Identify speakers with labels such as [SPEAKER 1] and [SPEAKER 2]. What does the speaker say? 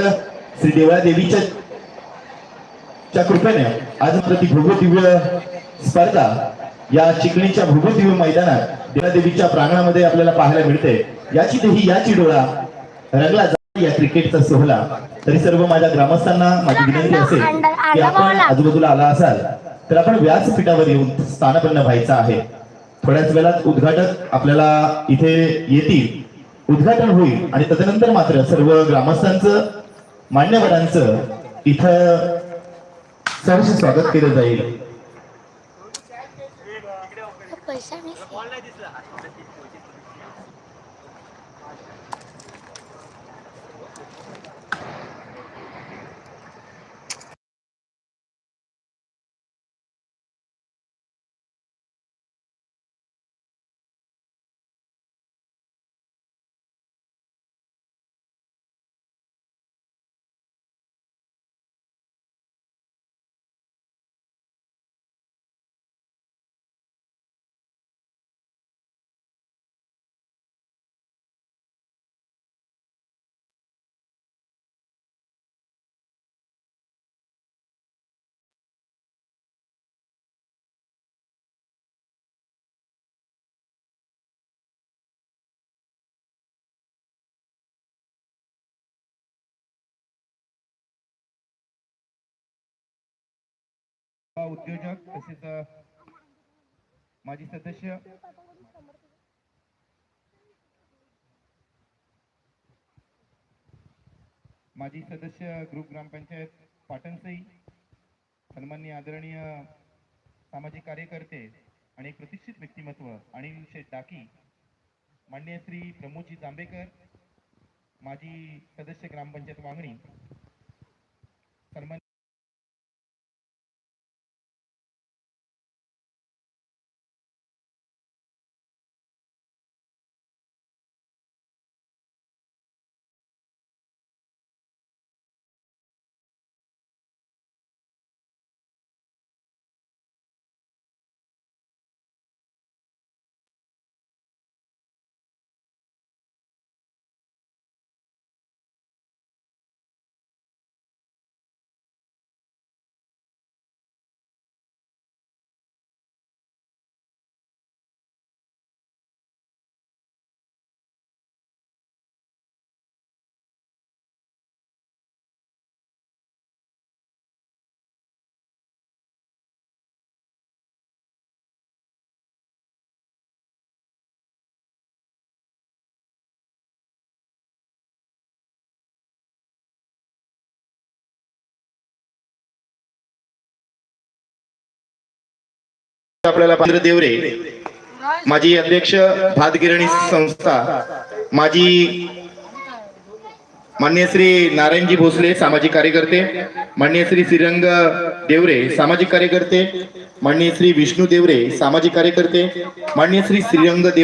[SPEAKER 1] श्री देवळा देवीच्या च्या कृपेने आज मात्र ती भूगो दिव्य स्पर्धा या चिखलीच्या भूगो दिव्य मैदानात देवळा देवीच्या प्रांगणामध्ये आपल्याला पाहायला मिळते. याची देही याची डोळा रंगला जातो या क्रिकेटचा सोहळा. तरी सर्व माझ्या ग्रामस्थांना माझी विनंती असेल की आपण आजूबाजूला आला असाल तर आपण व्यासपीठावर येऊन स्थानपन्न व्हायचं आहे. थोड्याच वेळात उद्घाटक आपल्याला इथे येतील. उद्घाटन होईल आणि तदनंतर मात्र सर्व ग्रामस्थांचं मान्यवरांचं इथं सहर्ष स्वागत केलं जाईल.
[SPEAKER 2] उद्योजक तसेच माजी सदस्य. माजी सदस्य ग्रुप ग्रामपंचायत पाटणसई सन्माननीय आदरणीय सामाजिक कार्यकर्ते आणि प्रतिष्ठित व्यक्तिमत्व अनिल शेठ डाकी माननीय श्री प्रमोदजी जांभेकर माजी सदस्य ग्रामपंचायत वांगणी सन्मान
[SPEAKER 1] आपल्याला पांढर देवरे माजी अध्यक्ष भातगिरणी संस्था माजी मान्य श्री नारायणजी भोसले सामाजिक कार्यकर्ते मान्य श्री श्रीरंग देवरे सामाजिक कार्यकर्ते मान्य श्री विष्णू देवरे सामाजिक कार्यकर्ते मान्य श्री श्रीरंग देव